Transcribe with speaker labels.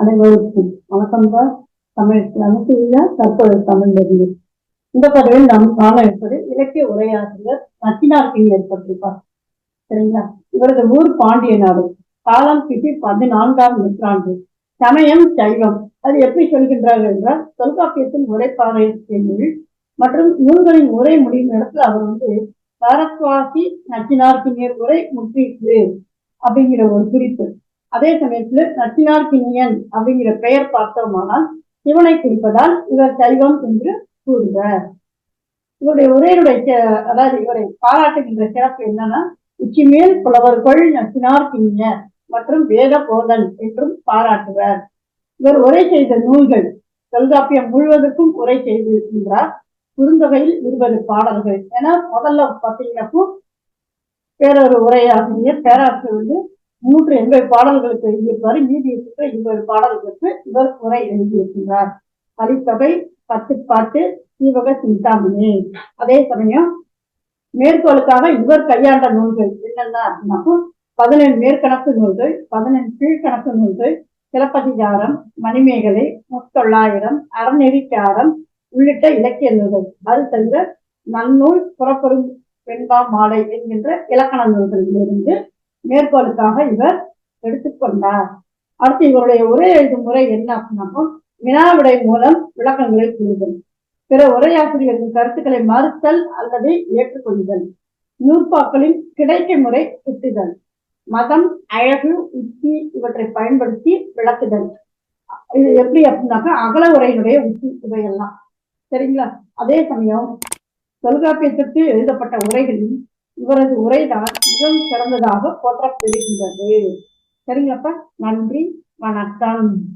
Speaker 1: அனைவருக்கும் வணக்கம் தான் தமிழ் நமக்கு தற்போது தமிழ் இருந்து இந்த பதிவில் நாம் காண இருப்பது இலக்கிய உரையாசிரியர் நச்சினார்கிங்கர் பற்றிப்பார் சரிங்களா? இவரது ஊர் பாண்டிய நாடு காலம் கிபி பதினான்காம் நூற்றாண்டு. சமயம் சைவம். அது எப்படி சொல்கின்றார்கள் என்றால் தொல்காப்பியத்தின் உரைப்பாறை நூல் மற்றும் நூல்களின் உரை முடியும் இடத்துல அவர் வந்து பாரத்வாசி நச்சினார்கிங்கர் உரை முற்றிற்று அப்படிங்கிற ஒரு குறிப்பு. அதே சமயத்துல நச்சினார்கினியன் அப்படிங்கிற பெயர் பார்த்தோமானால் சிவனை குறிப்பதால் இவர் சைவம் என்று கூறுவர் இவருடைய உரையுடைய அதாவது இவரை பாராட்டுகின்ற சிறப்பு என்னன்னா உச்சிமேல் புலவர்கள் நச்சினார் கிண்ணியர் மற்றும் வேத போதன் என்றும் பாராட்டுவர். இவர் உரை செய்த நூல்கள் தொல்காப்பியம் முழுவதற்கும் உரை செய்திருக்கின்றார். குறுந்தொகையில் இருபது பாடல்கள். ஏன்னா முதல்ல பார்த்தீங்கன்னா வேறொரு உரையாசிரியர் பேராசிரியர் வந்து நூற்று எண்பது பாடல்களுக்கு எழுதியிருப்பாரு மீதி இருக்கிற இருபது பாடல்களுக்கு இவர் உரை எழுதியிருக்கிறார். கலித்தொகை பத்து பாட்டு சீவக சிந்தாமணி. அதே சமயம் மேற்கோளுக்காக இவர் கையாண்ட நூல்கள் என்னென்ன அப்படின்னாக்கா மேற்கணக்கு நூல்கள் பதினெண் கீழ்கணக்கு நூல்கள் சிலப்பதிகாரம் மணிமேகலை முத்தொள்ளாயிரம் அறநெறிக்காரம் உள்ளிட்ட இலக்கிய நூல்கள். அது தவிர நன்னூல் புறப்படும் பெண்பா மாலை என்கின்ற இலக்கண நூல்களிலிருந்து மேற்கோளுக்காக இவர் எடுத்துக்கொண்டார் அடுத்து இவருடைய உரை எழுதும் முறை என்ன அப்படின்னாக்கா வினாவிடை மூலம் விளக்கங்களை கூறுதல். பிற உரையாசிரியர்களின் கருத்துக்களை மறுத்தல் அல்லது ஏற்றுக்கொள்ளுதல். நூற்பாக்களின் கிடைக்க முறை சுட்டுதல் மதம் அழகு உச்சி இவற்றை பயன்படுத்தி விளக்குதல். இது எப்படி அப்படின்னாக்கா அகல உரையினுடைய உச்சி இவையெல்லாம். சரிங்களா? அதே சமயம் தொல்காப்பியத்திற்கு எழுதப்பட்ட உரைகளில் இவரது உரைதான் மிகவும் சிறந்ததாக போற்றப்படுகின்றது. சரிங்களப்பா? நன்றி வணக்கம்.